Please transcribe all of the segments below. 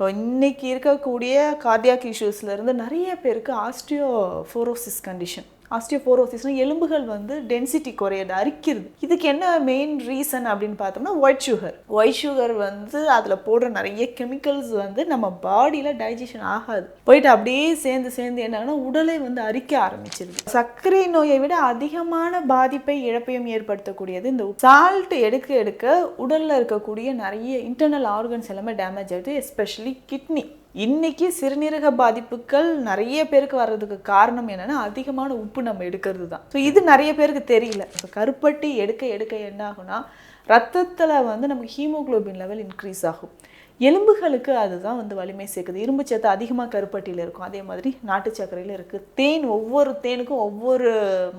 இப்போ இன்றைக்கி இருக்கக்கூடிய கார்டியாக் இஷ்யூஸ்லேருந்து நிறைய பேருக்கு ஆஸ்டியோஃபோரோசிஸ் கண்டிஷன் ஆஸ்டியோபோரோசிஸ்னா எலும்புகள் வந்து டென்சிட்டி குறையது அரிக்கிறது. இதுக்கு என்ன மெயின் ரீசன் அப்படின்னு பார்த்தோம்னா ஒயிட் சுகர் ஒயிட் சுகர் வந்து அதில் போடுற நிறைய கெமிக்கல்ஸ் வந்து நம்ம பாடியில் டைஜஷன் ஆகாது. போயிட்டு அப்படியே சேர்ந்து சேர்ந்து என்னன்னா உடலை வந்து அரிக்க ஆரம்பிச்சிருது. சர்க்கரை நோயை விட அதிகமான பாதிப்பை இழப்பையும் ஏற்படுத்தக்கூடியது இந்த சால்ட் எடுக்க எடுக்க உடலில் இருக்கக்கூடிய நிறைய இன்டர்னல் ஆர்கன்ஸ் எல்லாமே டேமேஜ் ஆகுது எஸ்பெஷலி கிட்னி இன்னைக்கு சிறுநீரக பாதிப்புகள் நிறைய பேருக்கு வர்றதுக்கு காரணம் என்னன்னா அதிகமான உப்பு நம்ம எடுக்கிறது தான் ஸோ இது நிறைய பேருக்கு தெரியல. இப்போ கருப்பட்டி எடுக்க எடுக்க என்ன ஆகும்னா ரத்தத்தில் வந்து நமக்கு ஹீமோகுளோபின் லெவல் இன்க்ரீஸ் ஆகும். எலும்புகளுக்கு அதுதான் வந்து வலிமை சேர்க்குது. இரும்பு சத்து அதிகமாக கருப்பட்டியில் இருக்கும். அதே மாதிரி நாட்டு சர்க்கரையில் இருக்குது தேன் ஒவ்வொரு தேனுக்கும் ஒவ்வொரு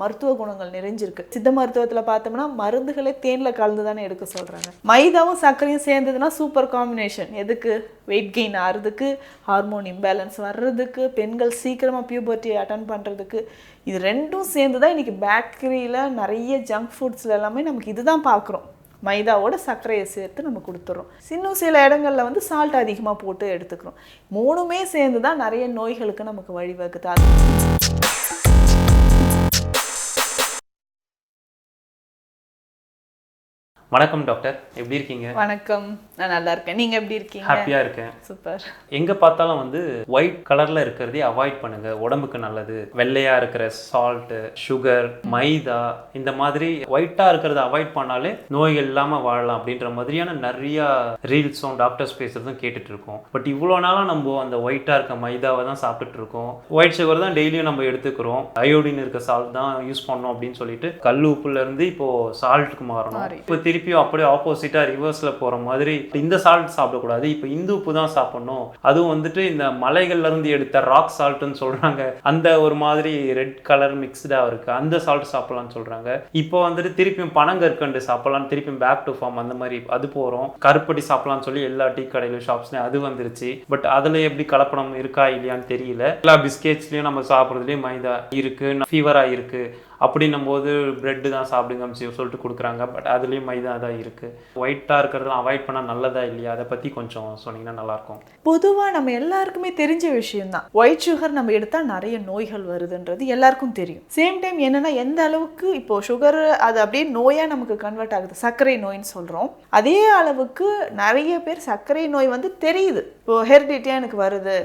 மருத்துவ குணங்கள் நிறைஞ்சிருக்கு. சித்த மருத்துவத்தில் பார்த்தோம்னா மருந்துகளே தேனில் கலந்து தானே எடுக்க சொல்கிறாங்க மைதாவும் சர்க்கரையும் சேர்ந்ததுன்னா சூப்பர் காம்பினேஷன் எதுக்கு? வெயிட் கெயின் ஆகிறதுக்கு ஹார்மோன் இம்பேலன்ஸ் வர்றதுக்கு பெண்கள் சீக்கிரமாக பியூபர்ட்டி அட்டன் பண்ணுறதுக்கு இது ரெண்டும் சேர்ந்து தான் இன்றைக்கி பேக்கரியில் நிறைய ஜங்க் ஃபுட்ஸில் எல்லாமே நமக்கு இதுதான் பார்க்குறோம். மைதாவோட சர்க்கரையை சேர்த்து நம்ம கொடுத்துட்றோம் இன்னும் சில இடங்களில் வந்து சால்ட் அதிகமாக போட்டு எடுத்துக்கிறோம். மூணுமே சேர்ந்து தான் நிறைய நோய்களுக்கு நமக்கு வழிவகுக்குது. அது வணக்கம் டாக்டர். எப்படி இருக்கீங்க? வணக்கம். நான் நல்லா இருக்கேன். நீங்க எப்படி இருக்கீங்க? ஹாப்பியா இருக்கேன். சூப்பர் எங்க பார்த்தாலும் வந்து ஒயிட் கலர்ல இருக்கிறதே அவாய்ட் பண்ணுங்க. உடம்புக்கு நல்லது. வெள்ளையா இருக்கிற சால்ட் சுகர் மைதா இந்த மாதிரி ஒயிட்டா இருக்கிறத அவாய்ட் பண்ணாலே நோய்கள் இல்லாம வாழலாம் அப்படின்ற மாதிரியான நிறைய ரீல்ஸும் டாக்டர்ஸ் பேசுறதும் கேட்டுட்டு இருக்கோம் பட் இவ்வளோ நாளா நம்ம அந்த ஒயிட்டா இருக்க மைதாவை தான் சாப்பிட்டுட்டு இருக்கோம் ஒயிட் சுகர் தான் டெய்லியும் நம்ம எடுத்துக்கிறோம். அயோடின் இருக்க சால்ட் தான் யூஸ் பண்ணோம் அப்படின்னு சொல்லிட்டு கல் உப்புல இருந்து இப்போ சால்ட்டுக்கு மாறணும். மாறி. இப்போ திருப்பியும் அப்படியே ஆப்போசிட்டாக ரிவர்ஸில் போகிற மாதிரி இந்த சால்ட் சாப்பிடக்கூடாது. இப்போ இந்து உப்பு தான் சாப்பிடணும். அதுவும் வந்துட்டு இந்த மலைகள்லேருந்து எடுத்த ராக் சால்ட்னு சொல்கிறாங்க அந்த ஒரு மாதிரி ரெட் கலர் மிக்ஸ்டாக இருக்குது அந்த சால்ட் சாப்பிட்லான்னு சொல்கிறாங்க இப்போ வந்துட்டு திருப்பியும் பனங்கற்கண்டு சாப்பிட்லாம். திருப்பியும் பேக் டு ஃபார்ம் அந்த மாதிரி அது போகிறோம் கருப்பட்டி சாப்பிட்லான்னு சொல்லி எல்லா டீ கடையிலும் ஷாப்ஸ்லேயும் அது வந்துருச்சு. பட் அதில் எப்படி கலப்படம் இருக்கா இல்லையான்னு தெரியல. எல்லா பிஸ்கெட்ஸ்லையும் நம்ம சாப்பிட்றதுலேயும் மைதா இருக்கு ஃபீவராக இருக்கு. அப்படின்னும் போது பிரெட்டு தான் சாப்பிடுங்க சொல்லிட்டு கொடுக்குறாங்க. பட் அதுலேயும் மைதா தான் இருக்குது ஒயிட்டாக இருக்கிறதெல்லாம் அவாய்ட் பண்ணால் நல்லதா இல்லையா? அதை பற்றி கொஞ்சம் சொன்னீங்கன்னா நல்லாயிருக்கும். பொதுவாக நம்ம எல்லாருக்குமே தெரிஞ்ச விஷயம்தான். ஒயிட் சுகர் நம்ம எடுத்தால் நிறைய நோய்கள் வருதுன்றது எல்லாருக்கும் தெரியும். சேம் டைம் என்னென்னா எந்த அளவுக்கு இப்போது சுகர் அது அப்படியே நோயாக நமக்கு கன்வெர்ட் ஆகுது. சர்க்கரை நோய்னு சொல்கிறோம் அதே அளவுக்கு நிறைய பேர் சர்க்கரை நோய் வந்து தெரியுது. இப்போது ஹெரிடிட்டியாக எனக்கு வருது.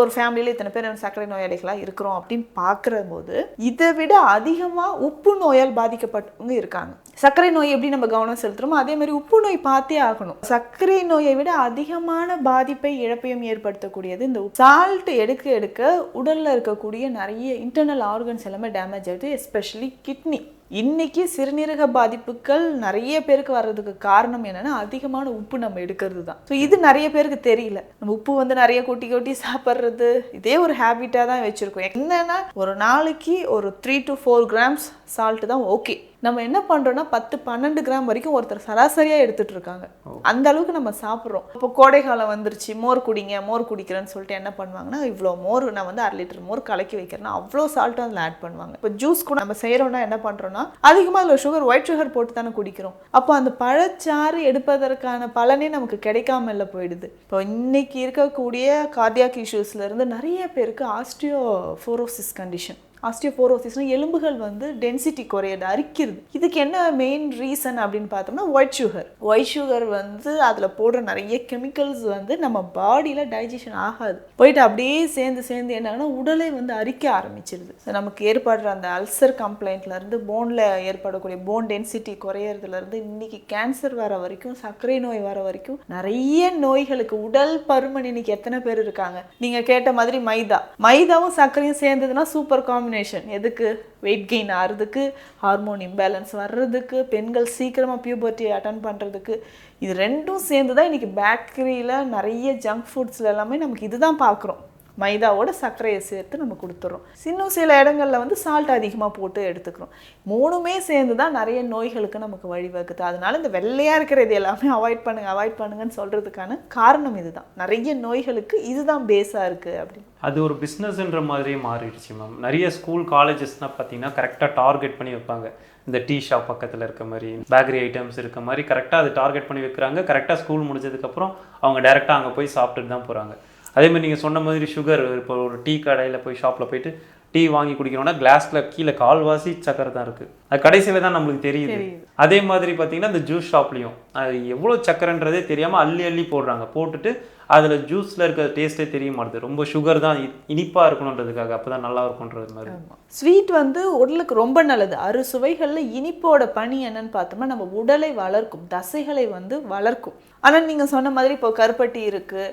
ஒரு ஃபேமிலியில இத்தனை பேர் சர்க்கரை நோயாளிகளாக இருக்கிறோம் அப்படின்னு பார்க்குற போது இதை விட அதிகமாக உப்பு நோயால் பாதிக்கப்பட்டவங்க இருக்காங்க. சர்க்கரை நோய் எப்படி நம்ம கவனம் செலுத்துறோமோ அதே மாதிரி உப்பு நோய் பார்த்தே ஆகணும். சர்க்கரை நோயை விட அதிகமான பாதிப்பை இழப்பையும் ஏற்படுத்தக்கூடியது இந்த சால்ட் எடுக்க எடுக்க உடலில் இருக்கக்கூடிய நிறைய இன்டர்னல் ஆர்கன்ஸ் எல்லாமே டேமேஜ் ஆகுது எஸ்பெஷலி கிட்னி இன்னைக்கு சிறுநீரக பாதிப்புகள் நிறைய பேருக்கு வர்றதுக்கு காரணம் என்னன்னா அதிகமான உப்பு நம்ம எடுக்கிறது தான் ஸோ இது நிறைய பேருக்கு தெரியல. நம்ம உப்பு வந்து நிறைய கொட்டி கொட்டி சாப்பிட்றது இதே ஒரு ஹேபிட்டாக தான் வச்சுருக்கோம். என்னன்னா ஒரு நாளைக்கு ஒரு three to four grams salt தான் ஓகே நம்ம என்ன பண்றோம்னா பத்து பன்னெண்டு கிராம் வரைக்கும் ஒருத்தர் சராசரியா எடுத்துட்டு இருக்காங்க. அந்த அளவுக்கு நம்ம சாப்பிட்றோம். இப்போ கோடை காலம் வந்துருச்சு மோர் குடிங்க மோர் குடிக்கிறேன்னு சொல்லிட்டு என்ன பண்ணுவாங்கன்னா இவ்வளோ மோர் நான் வந்து அரை லிட்டர் மோர் கலக்கி வைக்கிறேன்னா அவ்வளோ சால்ட்டும் அதில் ஆட் பண்ணுவாங்க. இப்போ ஜூஸ் கூட நம்ம செய்கிறோம்னா என்ன பண்ணுறோம்னா அதிகமாக அதில் சுகர் ஒயிட் சுகர் போட்டு தானே குடிக்கிறோம். அப்போ அந்த பழச்சாறு எடுப்பதற்கான பலனே நமக்கு கிடைக்காம இல்லை போயிடுது. இப்போ இன்னைக்கு இருக்கக்கூடிய கார்டியாக் இஷ்யூஸ்லேருந்து நிறைய பேருக்கு ஆஸ்டியோஃபோரோசிஸ் கண்டிஷன் ஆஸ்டியோபோரோசிஸ்னா எலும்புகள் வந்து டென்சிட்டி குறையது அரிக்கிறது. இதுக்கு என்ன மெயின் ரீசன் அப்படின்னு பார்த்தோம்னா ஒயிட் சுகர் ஒயிட் சுகர் வந்து அதில் போடுற நிறைய கெமிக்கல்ஸ் வந்து நம்ம பாடியில் டைஜஷன் ஆகாது. போயிட்டு அப்படியே சேர்ந்து சேர்ந்து என்னன்னா உடலை வந்து அரிக்க ஆரம்பிச்சிருது. நமக்கு ஏற்படுற அந்த அல்சர் கம்ப்ளைண்ட்லேருந்து போனில் ஏற்படக்கூடிய போன் டென்சிட்டி குறையிறதுலேருந்து இன்னைக்கு கேன்சர் வர வரைக்கும் சர்க்கரை நோய் வர வரைக்கும் நிறைய நோய்களுக்கு உடல் பருமன் இன்னைக்கு எத்தனை பேர் இருக்காங்க? நீங்கள் கேட்ட மாதிரி மைதா. மைதாவும் சர்க்கரையும் சேர்ந்ததுன்னா சூப்பர் காம்பினேஷன் எதுக்கு? வெயிட் கெயின் ஆகிறதுக்கு ஹார்மோன் இம்பேலன்ஸ் வர்றதுக்கு பெண்கள் சீக்கிரமாக பியூபர்ட்டி அட்டன் பண்ணுறதுக்கு இது ரெண்டும் சேர்ந்து தான் இன்றைக்கி பேக்கரியில் நிறைய ஜங்க் ஃபுட்ஸில் எல்லாமே நமக்கு இதுதான் பார்க்குறோம் மைதாவோட சர்க்கரையை சேர்த்து நம்ம கொடுத்துறோம். இன்னும் சில இடங்களில் வந்து சால்ட் அதிகமாக போட்டு எடுத்துக்கிறோம். மூணுமே சேர்ந்து தான் நிறைய நோய்களுக்கு நமக்கு வழிவகுக்குது அதனால இந்த வெள்ளையாக இருக்கிறது எல்லாமே அவாய்ட் பண்ணுங்க அவாய்ட் பண்ணுங்கன்னு சொல்கிறதுக்கான காரணம் இதுதான். நிறைய நோய்களுக்கு இதுதான் பேஸாக இருக்குது அப்படின்னு. அது ஒரு பிஸ்னஸ்ன்ற மாதிரியே மாறிடுச்சு மேம் நிறைய ஸ்கூல் காலேஜஸ்னால் பார்த்தீங்கன்னா கரெக்டாக டார்கெட் பண்ணி வைப்பாங்க. இந்த டீ ஷாப் பக்கத்தில் இருக்க மாதிரி பேக்கரி ஐட்டம்ஸ் இருக்க மாதிரி கரெக்டாக அது டார்கெட் பண்ணி வைக்கிறாங்க. கரெக்டாக ஸ்கூல் முடிஞ்சதுக்கப்புறம் அவங்க டேரெக்டாக அங்கே போய் சாப்பிட்டுட்டு தான் போகிறாங்க அதே மாதிரி நீங்கள் சொன்ன மாதிரி சுகர் இப்போ ஒரு டீ கடையில் போய் ஷாப்பில் போயிட்டு டீ வாங்கி குடிக்கிறோம்னா கிளாஸில் கீழே கால்வாசி சக்கரை தான் இருக்குது அது கடைசியில் தான் நம்மளுக்கு தெரியுது. அதே மாதிரி பார்த்தீங்கன்னா இந்த ஜூஸ் ஷாப்லேயும் அது எவ்வளோ சக்கரைன்றதே தெரியாமல் அள்ளி அள்ளி போடுறாங்க. போட்டுட்டு அதில் ஜூஸில் இருக்க டேஸ்ட்டே தெரிய மாட்டுது. ரொம்ப சுகர் தான் இ- இனிப்பா இருக்கணுன்றதுக்காக அப்போ தான் நல்லா இருக்கும்ன்றது மாதிரி. ஸ்வீட் வந்து உடலுக்கு ரொம்ப நல்லது. அறு சுவைகளில் இனிப்போட பணி என்னன்னு பார்த்தோம்னா நம்ம உடலை வளர்க்கும் தசைகளை வந்து வளர்க்கும். ஆனால் நீங்கள் சொன்ன மாதிரி இப்போ கருப்பட்டி இருக்குது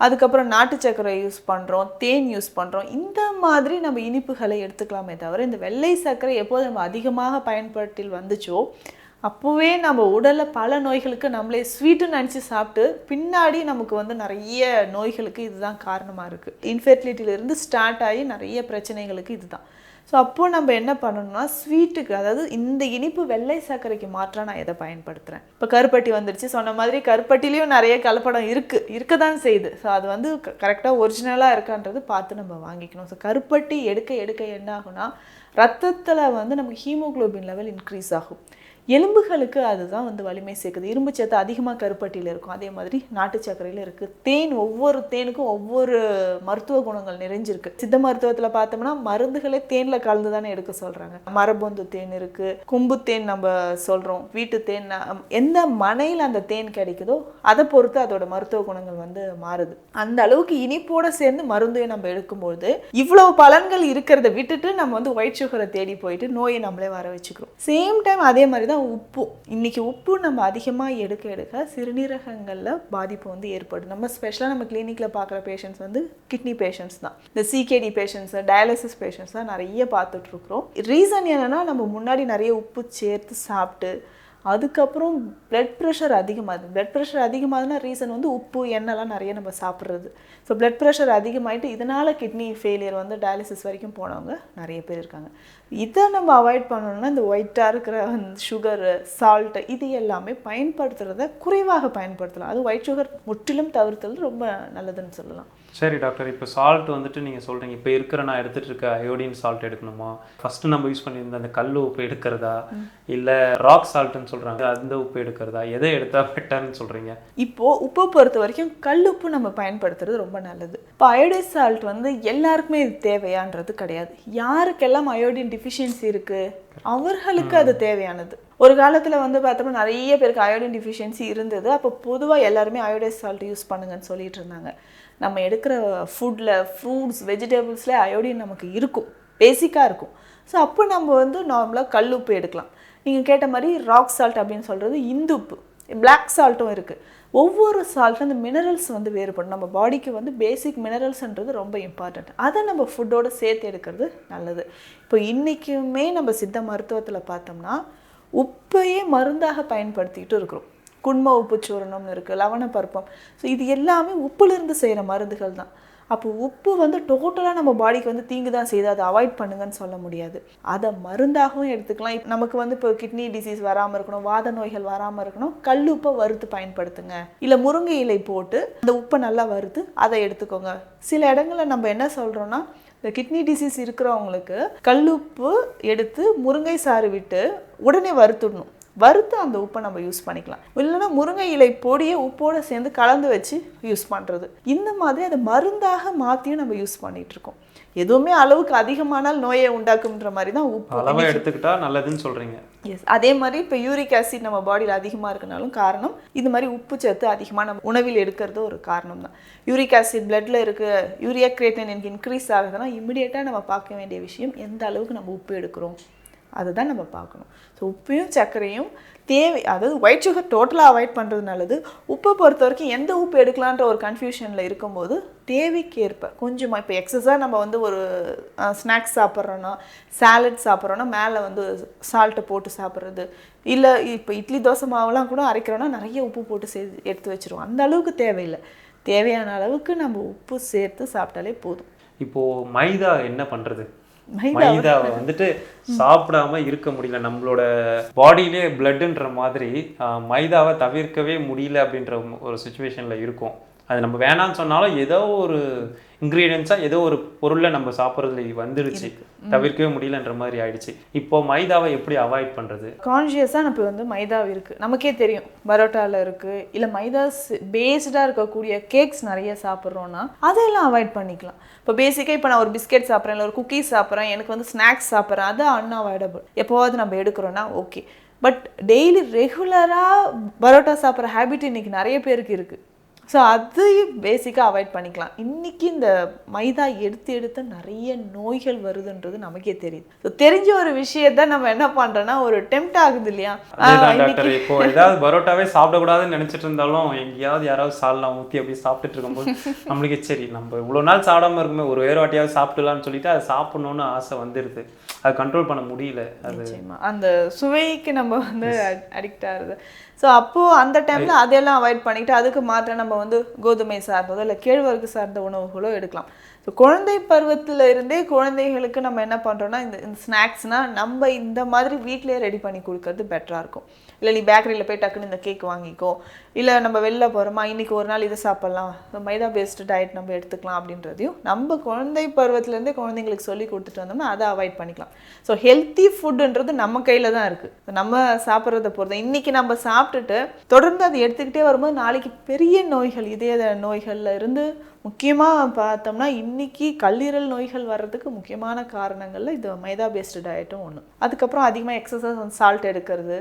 அதுக்கப்புறம் நாட்டு சர்க்கரை யூஸ் பண்ணுறோம் தேன் யூஸ் பண்ணுறோம் இந்த மாதிரி நம்ம இனிப்புகளை எடுத்துக்கலாமே தவிர இந்த வெள்ளை சர்க்கரை எப்போது நம்ம அதிகமாக பயன்பாட்டில் வந்துச்சோ அப்போவே நம்ம உடலில் பல நோய்களுக்கு நம்மளே ஸ்வீட்டுன்னு நினச்சி சாப்பிட்டு பின்னாடி நமக்கு வந்து நிறைய நோய்களுக்கு இதுதான் காரணமாக இருக்குது இன்ஃபெர்டிலிட்டியிலேருந்து ஸ்டார்ட் ஆகி நிறைய பிரச்சனைகளுக்கு இதுதான். ஸோ அப்போது நம்ம என்ன பண்ணணும்னா ஸ்வீட்டுக்கு அதாவது இந்த இனிப்பு வெள்ளை சர்க்கரைக்கு மாற்றாக நான் எதை பயன்படுத்துகிறேன் இப்போ கருப்பட்டி வந்துருச்சு சொன்ன மாதிரி கருப்பட்டிலையும் நிறைய கலப்படம் இருக்குது இருக்க தான் செய்யுது. ஸோ அது வந்து கரெக்டாக ஒரிஜினலாக இருக்கான்றது பார்த்து நம்ம வாங்கிக்கணும். ஸோ கருப்பட்டி எடுக்க எடுக்க என்ன ஆகும்னா ரத்தத்தில் வந்து நமக்கு ஹீமோகுளோபின் லெவல் இன்க்ரீஸ் ஆகும். எலும்புகளுக்கு அதுதான் வந்து வலிமை சேர்க்குது. இரும்பு சத்து அதிகமாக கருப்பட்டியில் இருக்கும். அதே மாதிரி நாட்டு சர்க்கரையில் இருக்குது தேன் ஒவ்வொரு தேனுக்கும் ஒவ்வொரு மருத்துவ குணங்கள் நிறைஞ்சிருக்கு. சித்த மருத்துவத்தில் பார்த்தோம்னா மருந்துகளே தேனில் கலந்து தானே எடுக்க சொல்கிறாங்க மரபொந்து தேன் இருக்குது கொம்பு தேன் நம்ம சொல்கிறோம் வீட்டு தேன் எந்த மனையில் அந்த தேன் கிடைக்குதோ அதை பொறுத்து அதோட மருத்துவ குணங்கள் வந்து மாறுது. அந்த அளவுக்கு இனிப்போட சேர்ந்து மருந்தையும் நம்ம எடுக்கும்போது இவ்வளவு பலன்கள் இருக்கிறத விட்டுட்டு நம்ம வந்து ஒயிட் சுகரை தேடி போயிட்டு நோயை நம்மளே வர வச்சுக்கிறோம். சேம் டைம் அதே மாதிரி தான் உப்பு. இன்றைக்கி உப்பு நம்ம அதிகமாக எடுக்க எடுக்க சிறுநீரகங்களில் பாதிப்பு வந்து ஏற்படும். நம்ம ஸ்பெஷலாக நம்ம கிளினிக்கில் பார்க்குற பேஷண்ட்ஸ் வந்து கிட்னி பேஷண்ட்ஸ் தான். இந்த சிகேடி பேஷண்ட்ஸ் டயாலிசிஸ் பேஷண்ட்ஸ் தான் நிறைய பார்த்துட்ருக்குறோம் ரீசன் என்னன்னா நம்ம முன்னாடி நிறைய உப்பு சேர்த்து சாப்பிட்டு அதுக்கப்புறம் பிளட் ப்ரெஷர் அதிகமாகுது. பிளட் ப்ரெஷர் அதிகமாகுதுன்னா ரீசன் வந்து உப்பு எண்ணெய்லாம் நிறைய நம்ம சாப்பிட்றது. ஸோ பிளட் ப்ரெஷர் அதிகமாகிட்டு இதனால் கிட்னி ஃபெயிலியர் வந்து டயாலிசிஸ் வரைக்கும் போனவங்க நிறைய பேர் இருக்காங்க. இதை நம்ம அவாய்ட் பண்ணணும்னா இந்த ஒயிட்டாக இருக்கிற சுகரு சால்ட்டு இது எல்லாமே பயன்படுத்துறத குறைவாக பயன்படுத்தலாம். அது ஒயிட் சுகர் முற்றிலும் தவிர்த்தல் ரொம்ப நல்லதுன்னு சொல்லலாம். சரி டாக்டர் இப்போ சால்ட் வந்துட்டு நீங்கள் சொல்கிறீங்க இப்போ இருக்கிற நான் எடுத்துகிட்டு இருக்க அயோடின் சால்ட் எடுக்கணுமா? ஃபஸ்ட்டு நம்ம யூஸ் பண்ணியிருந்த அந்த கல் உப்பு எடுக்கிறதா? இல்லை ராக் சால்ட்டுன்னு சொல்கிறாங்க அந்த உப்பு எடுக்கிறதா? எதை எடுத்தால் பெட்டர்னு சொல்கிறீங்க இப்போ உப்பை பொறுத்த வரைக்கும் கல்லுப்பு நம்ம பயன்படுத்துறது ரொம்ப நல்லது. இப்போ அயோடைன் சால்ட் வந்து எல்லாருக்குமே இது தேவையான்றது கிடையாது. யாருக்கெல்லாம் அயோடின் டிஃபிஷியன்சி இருக்கு? அவர்களுக்கு அது தேவையானது. ஒரு காலத்தில் வந்து பார்த்தோம்னா நிறைய பேருக்கு அயோடின் டிஃபிஷியன்சி இருந்தது. அப்போ பொதுவாக எல்லாருமே அயோடைஸ் சால்ட் யூஸ் பண்ணுங்கன்னு சொல்லிட்டு இருந்தாங்க. நம்ம எடுக்கிற ஃபுட்டில் ஃப்ரூட்ஸ் வெஜிடபிள்ஸில் அயோடின் நமக்கு இருக்கும். பேசிக்காக இருக்கும். ஸோ அப்போ நம்ம வந்து நார்மலாக கல் உப்பு எடுக்கலாம். நீங்கள் கேட்ட மாதிரி ராக் சால்ட் அப்படின்னு சொல்கிறது இந்துப்பு பிளாக் சால்ட்டும் இருக்குது ஒவ்வொரு சால்ட்டும் அந்த மினரல்ஸ் வந்து வேறுபடும். நம்ம பாடிக்கு வந்து பேசிக் மினரல்ஸ்ன்றது ரொம்ப இம்பார்ட்டண்ட் அதை நம்ம ஃபுட்டோட சேர்த்து எடுக்கிறது நல்லது. இப்போ இன்றைக்குமே நம்ம சித்த மருத்துவத்தில் பார்த்தோம்னா உப்பையே மருந்தாக பயன்படுத்திக்கிட்டு இருக்கிறோம். குண்ம உப்பு சூரணம்னு இருக்குது லவணப்பருப்பம் ஸோ இது எல்லாமே உப்புலேருந்து செய்கிற மருந்துகள் தான். அப்போ உப்பு வந்து டோட்டலாக நம்ம பாடிக்கு வந்து தீங்கு தான் செய்யுது அதை அவாய்ட் பண்ணுங்கன்னு சொல்ல முடியாது. அதை மருந்தாகவும் எடுத்துக்கலாம். நமக்கு வந்து இப்போ கிட்னி டிசீஸ் வராமல் இருக்கணும் வாத நோய்கள் வராமல் இருக்கணும் கல் உப்பை வறுத்து பயன்படுத்துங்க. இல்லை முருங்கை இலை போட்டு அந்த உப்பை நல்லா வறுத்து அதை எடுத்துக்கோங்க. சில இடங்களில் நம்ம என்ன சொல்கிறோன்னா இந்த கிட்னி டிசீஸ் இருக்கிறவங்களுக்கு கல்லுப்பு எடுத்து முருங்கை சாறு விட்டு உடனே வறுத்துடணும். வறுத்து அந்த உப்பை நம்ம யூஸ் பண்ணிக்கலாம். இல்லைன்னா முருங்கை இலை பொடியை உப்போட சேர்ந்து கலந்து வச்சு யூஸ் பண்ணுறது இந்த மாதிரி அதை மருந்தாக மாற்றியும் நம்ம யூஸ் பண்ணிட்டு இருக்கோம் எதுவுமே அளவுக்கு அதிகமானால் நோயை உண்டாக்குன்ற மாதிரி தான் உப்பு அளவாக எடுத்துக்கிட்டா நல்லதுன்னு சொல்கிறீங்க எஸ் அதே மாதிரி இப்போ யூரிக் ஆசிட் நம்ம பாடியில் அதிகமாக இருக்கனாலும் காரணம் இது மாதிரி உப்பு சத்து அதிகமாக நம்ம உணவில் எடுக்கிறது ஒரு காரணம் தான். யூரிக் ஆசிட் பிளட்ல இருக்கு யூரியா கிரியேட்டின் எனக்கு இன்க்ரீஸ் ஆகுதுன்னா இமிடியேட்டாக நம்ம பார்க்க வேண்டிய விஷயம் எந்த அளவுக்கு நம்ம உப்பு எடுக்கிறோம். அதுதான் நம்ம பார்க்கணும். ஸோ உப்பையும் சர்க்கரையும் தேவை அதாவது ஒயிட் சுகர் டோட்டலாக அவாய்ட் பண்ணுறது நல்லது. உப்பை பொறுத்த வரைக்கும் எந்த உப்பு எடுக்கலான்ற ஒரு கன்ஃபியூஷனில் இருக்கும்போது தேவைக்கேற்ப கொஞ்சமாக இப்போ எக்ஸஸாக நம்ம வந்து ஒரு ஸ்நாக்ஸ் சாப்பிட்றோன்னா சாலட் சாப்பிட்றோன்னா மேலே வந்து சால்ட்டை போட்டு சாப்பிட்றது. இல்லை இப்போ இட்லி தோசை மாவுலாம் கூட அரைக்கிறோன்னா நிறைய உப்பு போட்டு சேர்த்து எடுத்து வச்சிருவோம். அந்த அளவுக்கு தேவையில்லை. தேவையான அளவுக்கு நம்ம உப்பு சேர்த்து சாப்பிட்டாலே போதும். இப்போது மைதா என்ன பண்ணுறது மைதாவை வந்துட்டு சாப்பிடாம இருக்க முடியல. நம்மளோட பாடியிலே பிளட்டுன்ற மாதிரி ஆஹ், மைதாவை தவிர்க்கவே முடியல அப்படின்ற ஒரு சுச்சுவேஷன்ல இருக்கும். அது நம்ம வேணாம்னு சொன்னாலும் ஏதோ ஒரு இன்க்ரீடியன்ஸாக ஏதோ ஒரு பொருளை நம்ம சாப்பிட்றதுல வந்துடுச்சு தவிர்க்கவே முடியலன்ற மாதிரி ஆயிடுச்சு. இப்போ மைதாவை எப்படி அவாய்ட் பண்றது? கான்ஷியஸாக நம்ம வந்து மைதா இருக்குது நமக்கே தெரியும். பரோட்டாவில் இருக்குது இல்லை மைதா பேஸ்டாக இருக்கக்கூடிய கேக்ஸ் நிறைய சாப்பிட்றோன்னா அதையெல்லாம் அவாய்ட் பண்ணிக்கலாம். இப்போ பேசிக்காக இப்போ நான் ஒரு பிஸ்கெட் சாப்பிட்றேன் இல்லை ஒரு குக்கீஸ் சாப்பிட்றேன் எனக்கு வந்து ஸ்நாக்ஸ் சாப்பிட்றேன் அது அன்அவாய்டபுள் எப்போவாவது நம்ம எடுக்கிறோன்னா ஓகே பட் டெய்லி ரெகுலராக பரோட்டா சாப்பிட்ற ஹேபிட் இன்னைக்கு நிறைய பேருக்கு இருக்குது ஸோ அதையும் பேசிக்காக அவாய்ட் பண்ணிக்கலாம். இன்னைக்கு இந்த மைதா எடுத்து எடுத்து நிறைய நோய்கள் வருதுன்றது நமக்கே தெரியுது. ஸோ தெரிஞ்ச ஒரு விஷயத்த நம்ம என்ன பண்றோம்னா ஒரு டெம்ட் ஆகுது இல்லையா? டாக்டர். இப்போ ஏதாவது பரோட்டாவே சாப்பிடக்கூடாதுன்னு நினைச்சிட்டு இருந்தாலும் எங்கேயாவது யாராவது சால்லாம் ஊற்றி அப்படி சாப்பிட்டுட்டு இருக்கும்போது நம்மளுக்கு சரி நம்ம இவ்வளோ நாள் சாப்பிடாம இருக்குமே ஒரு வேறு வாட்டியாவது சாப்பிடலாம்னு சொல்லிட்டு அதை சாப்பிடணும்னு ஆசை வந்துடுது அது கண்ட்ரோல் பண்ண முடியல. அது அந்த சுவைக்கு நம்ம வந்து அடிக்ட் ஆகுது ஸோ அப்போது அந்த டைமில் அதெல்லாம் அவாய்ட் பண்ணிட்டு அதுக்கு மாற்ற நம்ம வந்து கோதுமை சார்ந்ததோ இல்லை கேழ்வரகு சார்ந்த உணவுகளோ எடுக்கலாம். ஸோ குழந்தை பருவத்தில் இருந்தே குழந்தைகளுக்கு நம்ம என்ன பண்ணுறோன்னா இந்த இந்த ஸ்நாக்ஸ்னால் நம்ம இந்த மாதிரி வீட்டிலேயே ரெடி பண்ணி கொடுக்கறது பெட்டராக இருக்கும். இல்லை நீ பேக்கரியில் போய் டக்குன்னு இந்த கேக் வாங்கிக்கோ. இல்லை நம்ம வெளில போகிறோமா இன்றைக்கி ஒரு நாள் இதை சாப்பிட்லாம். மைதா பேஸ்டு டயட் நம்ம எடுத்துக்கலாம் அப்படின்றதையும் நம்ம குழந்தை பருவத்திலேருந்தே குழந்தைங்களுக்கு சொல்லி கொடுத்துட்டு வந்தோம்னா அதை அவாய்ட் பண்ணிக்கலாம். ஸோ ஹெல்த்தி ஃபுட்டுன்றது நம்ம கையில் தான் இருக்குது நம்ம சாப்பிட்றத பொறுத்து இன்றைக்கி நம்ம சாப்பிட்டுட்டு தொடர்ந்து அதை எடுத்துக்கிட்டே வரும்போது நாளைக்கு பெரிய நோய்கள் இதய நோய்களில் இருந்து முக்கியமாக பார்த்தோம்னா இன்னைக்கு கல்லீரல் நோய்கள் வர்றதுக்கு முக்கியமான காரணங்களில் இது மைதா பேஸ்டு டயட்டும் ஒன்று அதுக்கப்புறம் அதிகமாக எக்ஸசைஸ் சால்ட் எடுக்கிறது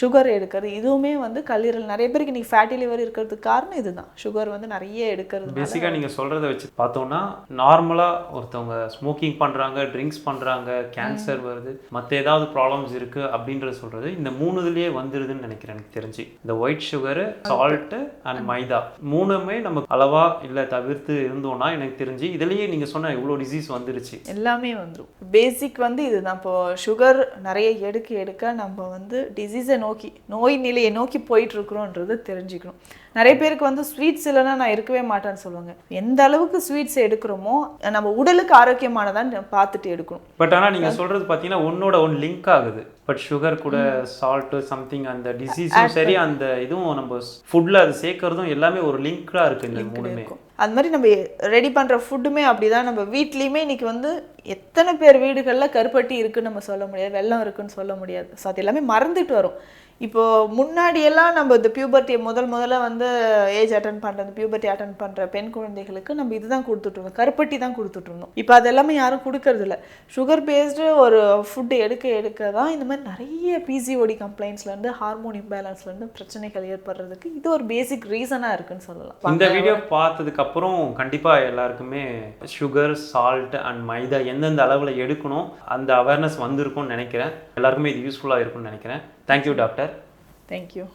சுகர் எடுக்கிறது. இதுவுமே வந்து கல்லீரல். நிறைய பேருக்கு இன்னைக்கு ஃபேட்டி லிவர் இருக்கிறதுக்கு காரணம் இதுதான். சுகர் வந்து நிறைய எடுக்கிறது பேசிக்காக நீங்கள் சொல்கிறத வச்சு பார்த்தோம்னா நார்மலாக ஒருத்தவங்க ஸ்மோக்கிங் பண்ணுறாங்க ட்ரிங்க்ஸ் பண்ணுறாங்க கேன்சர் வருது மற்ற ஏதாவது ப்ராப்ளம்ஸ் இருக்குது அப்படின்றத சொல்கிறது இந்த மூணுதுலேயே வந்துடுதுன்னு நினைக்கிறேன் எனக்கு தெரிஞ்சு. இந்த white sugar salt and maida மூணுமே நம்ம அளவாக இல்லை தவிர்த்து இருந்தோம்னா எனக்கு தெரிஞ்சு இதுலேயே நீங்கள் சொன்ன இவ்வளோ டிசீஸ் வந்துருச்சு. எல்லாமே வந்துடும் பேசிக் வந்து இதுதான். இப்போ சுகர் நிறைய எடுக்க எடுக்க நம்ம வந்து டிசீஸை நோக்கி நோய் நிலையை நோக்கி போயிட்டு இருக்கிறோன்றது தெரிஞ்சுக்கணும். நிறைய பேருக்கு வந்து ஸ்வீட்ஸ் இல்லைன்னா நான் இருக்கவே மாட்டேன்னு சொல்லுவாங்க. எந்த அளவுக்கு ஸ்வீட்ஸ் எடுக்கிறோமோ நம்ம உடலுக்கு ஆரோக்கியமானதான்னு பார்த்துட்டு எடுக்கணும். பட் ஆனால் நீங்கள் சொல்கிறது பார்த்தீங்கன்னா ஒன்னோட ஒன் லிங்க் ஆகுது. பட் சுகர் கூட சால்ட்டு சம்திங் அந்த டிசீஸும் சரி அந்த இதுவும் நம்ம ஃபுட்டில் அது சேர்க்கறதும் எல்லாமே ஒரு லிங்காக இருக்குது இந்த மூணுமே. அது மாதிரி நம்ம ரெடி பண்ணுற ஃபுட்டுமே அப்படிதான். நம்ம வீட்லேயுமே இன்னைக்கு வந்து எத்தனை பேர் வீடுகளில் கருப்பட்டி இருக்குன்னு நம்ம சொல்ல முடியாது வெள்ளம் இருக்குன்னு சொல்ல முடியாது. ஸோ அது எல்லாமே மறந்துட்டு வரும். இப்போ முன்னாடியெல்லாம் நம்ம இந்த பியூபர்ட்டியை முதல் முதல்ல வந்து ஏஜ் அட்டன் பண்ணுறது பியூபர்ட்டி அட்டன் பண்ணுற பெண் குழந்தைகளுக்கு நம்ம இதுதான் கொடுத்துட்டு இருந்தோம். கருப்பட்டி தான் கொடுத்துட்டு இருந்தோம். இப்போ அது எல்லாமே யாரும் கொடுக்கறது இல்ல. சுகர் பேஸ்டு ஒரு ஃபுட்டு எடுக்க எடுக்க தான் இந்த மாதிரி நிறைய பிசிஓடி கம்ப்ளைண்ட்ஸ்லேருந்து ஹார்மோன் இம்பேலன்ஸ்லேருந்து பிரச்சனைகள் ஏற்படுறதுக்கு இது ஒரு பேசிக் ரீசனாக இருக்குன்னு சொல்லலாம். இந்த வீடியோ பார்த்ததுக்கு அப்புறம் கண்டிப்பா எல்லாருக்குமே சுகர் சால்ட் அண்ட் மைதா எந்தெந்த அளவுல எடுக்கணும் அந்த அவேர்னஸ் வந்திருக்கும்னு நினைக்கிறேன். எல்லாருக்குமே இது யூஸ்ஃபுல்லா இருக்கும்னு நினைக்கிறேன். Thank you doctor thank you